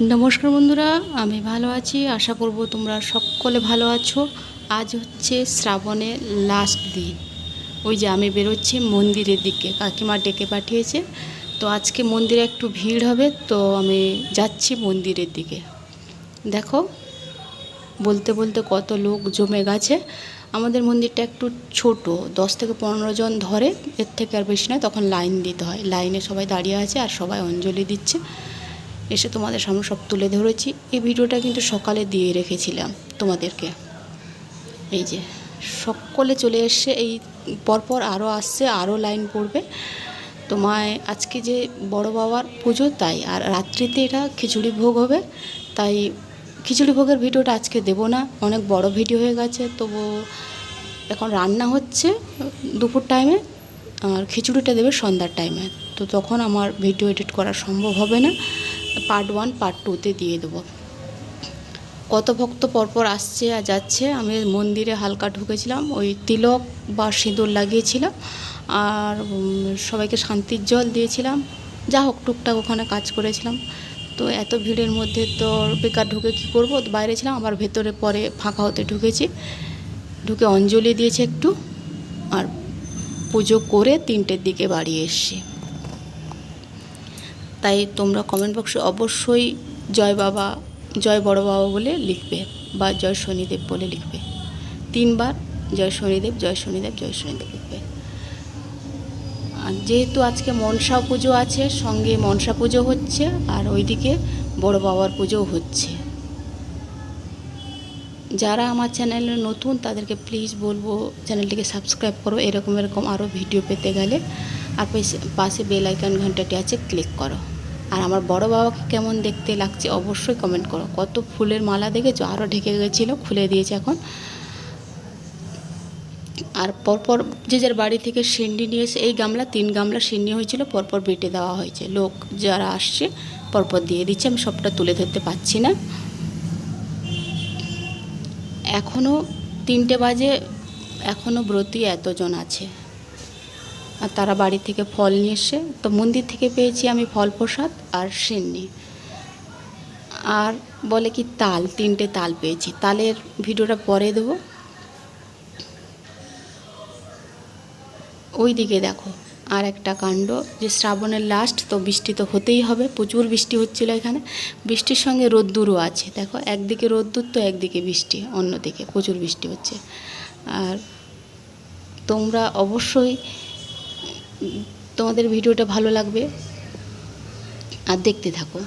নমস্কার বন্ধুরা, আমি ভালো আছি। আশা করব তোমরা সকলে ভালো আছো। আজ হচ্ছে শ্রাবণের লাস্ট দিন। ওই যে আমি বেরোচ্ছি মন্দিরের দিকে, কাকিমা ডেকে পাঠিয়েছে। তো আজকে মন্দিরে একটু ভিড় হবে, তো আমি যাচ্ছি মন্দিরের দিকে। দেখো, বলতে বলতে কত লোক জমে গেছে। আমাদের মন্দিরটা একটু ছোট, দশ থেকে পনেরো জন ধরে, এর থেকে আর বেশি নয়, তখন লাইন দিতে হয়। লাইনে সবাই দাঁড়িয়ে আছে আর সবাই অঞ্জলি দিচ্ছে। এসে তোমাদের সামনে সব তুলে ধরেছি। এই ভিডিওটা কিন্তু সকালে দিয়ে রেখেছিলাম তোমাদেরকে। এই যে, সকলে চলে এসছে, এই পরপর আরও আসছে আরও লাইন পড়বে। তোমায় আজকে যে বড় বাবার পুজো, তাই। আর রাত্রিতে এটা খিচুড়ি ভোগ হবে, তাই খিচুড়ি ভোগের ভিডিওটা আজকে দেবো না। অনেক বড় ভিডিও হয়ে গেছে, তবু এখন রান্না হচ্ছে দুপুর টাইমে আর খিচুড়িটা দেবে সন্ধ্যার টাইমে তো তখন আমার ভিডিও এডিট করা সম্ভব হবে না। পার্ট ওয়ান পার্ট টুতে দিয়ে দেবো। কত ভক্ত পরপর আসছে আর যাচ্ছে, আমি মন্দিরে হালকা ঢুকেছিলাম, ওই তিলক বা সিঁদুর লাগিয়েছিলাম আর সবাইকে শান্তির জল দিয়েছিলাম। যা হোক, টুকটাক ওখানে কাজ করেছিলাম। তো এত ভিড়ের মধ্যে তো বেকার ঢুকে কী করব? বাইরে ছিলাম, আবার ভেতরে পরে ফাঁকা হতে ঢুকেছি। ঢুকে অঞ্জলি দিয়েছে একটু, আর পুজো করে তিনটের দিকে বাড়ি এসছি। তাই তোমরা কমেন্ট বক্সে অবশ্যই জয় বাবা, জয় বড় বাবা বলে লিখবে বা জয় শনিদেব বলে লিখবে। তিনবার জয় শনিদেব জয় শনিদেব জয় শনিদেব লিখবে। আর যেহেতু আজকে মনসা পুজো আছে, সঙ্গে মনসা পুজো হচ্ছে, আর ওইদিকে বড় বাবার পুজোও হচ্ছে। যারা আমার চ্যানেলে নতুন, তাদেরকে প্লিজ বলব, চ্যানেলটিকে সাবস্ক্রাইব করো, এরকম এরকম আরও ভিডিও পেতে গেলে, আর পাশে- পাশে বেল আইকন ঘন্টাটি আছে ক্লিক করো। আর আমার বড় বাবাকে কেমন দেখতে লাগছে অবশ্যই কমেন্ট করো। কত ফুলের মালা দেখেছ? আরও ঢেকে গেছিল, খুলে দিয়েছে এখন। আর পরপর যে যার বাড়ি থেকে সিন্ডি নিয়ে এসে, এই গামলা তিন গামলা সিন্ডি হয়েছিল, পরপর বেটে দেওয়া হয়েছে। লোক যারা আসছে, পরপর দিয়ে দিচ্ছে, আমি সবটা তুলে ধরতে পারছি না। এখনও তিনটে বাজে এখনও ব্রতী এতজন আছে। আর তারা বাড়ি থেকে ফল নিয়ে এসে, তো মন্দির থেকে পেয়েছি আমি ফল প্রসাদ আর সিন্নি। আর বলে কি তাল, তিনটে তাল পেয়েছি। তালের ভিডিওটা পরে দেবো। ওই দিকে দেখো, আর একটা কাণ্ড যে শ্রাবণের লাস্ট তো বৃষ্টি তো হতেই হবে, প্রচুর বৃষ্টি হচ্ছিল এখানে। বৃষ্টির সঙ্গে রোদ্দুরও আছে। দেখো, একদিকে রোদ্দুর তো একদিকে বৃষ্টি, অন্যদিকে প্রচুর বৃষ্টি হচ্ছে। আর তোমরা অবশ্যই তোমাদের ভিডিওটা ভালো লাগবে আর দেখতে থাকো।